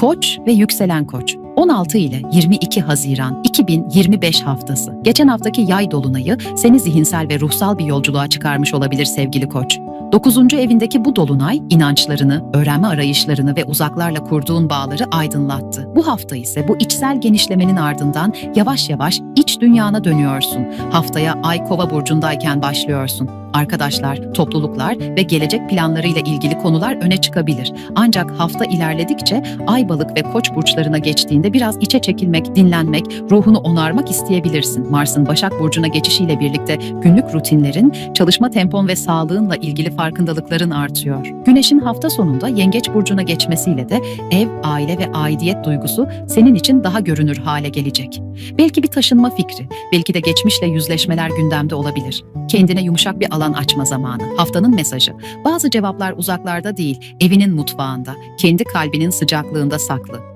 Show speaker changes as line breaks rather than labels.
Koç ve yükselen koç. 16 ile 22 Haziran 2025 haftası. Geçen haftaki yay dolunayı seni zihinsel ve ruhsal bir yolculuğa çıkarmış olabilir sevgili koç. 9. evindeki bu dolunay inançlarını, öğrenme arayışlarını ve uzaklarla kurduğun bağları aydınlattı. Bu hafta ise bu içsel genişlemenin ardından yavaş yavaş iç dünyana dönüyorsun. Haftaya Ay Kova burcundayken başlıyorsun. Arkadaşlar, topluluklar ve gelecek planlarıyla ilgili konular öne çıkabilir. Ancak hafta ilerledikçe Ay Balık ve Koç burçlarına geçtiğinde biraz içe çekilmek, dinlenmek, ruhunu onarmak isteyebilirsin. Mars'ın Başak burcuna geçişiyle birlikte günlük rutinlerin, çalışma tempon ve sağlığınla ilgili farkındalıkların artıyor. Güneşin hafta sonunda Yengeç burcuna geçmesiyle de ev, aile ve aidiyet duygusu senin için daha görünür hale gelecek. Belki bir taşınma fikri, belki de geçmişle yüzleşmeler gündemde olabilir. Kendine yumuşak bir alan açma zamanı. Haftanın mesajı. Bazı cevaplar uzaklarda değil, evinin mutfağında, kendi kalbinin sıcaklığında saklı.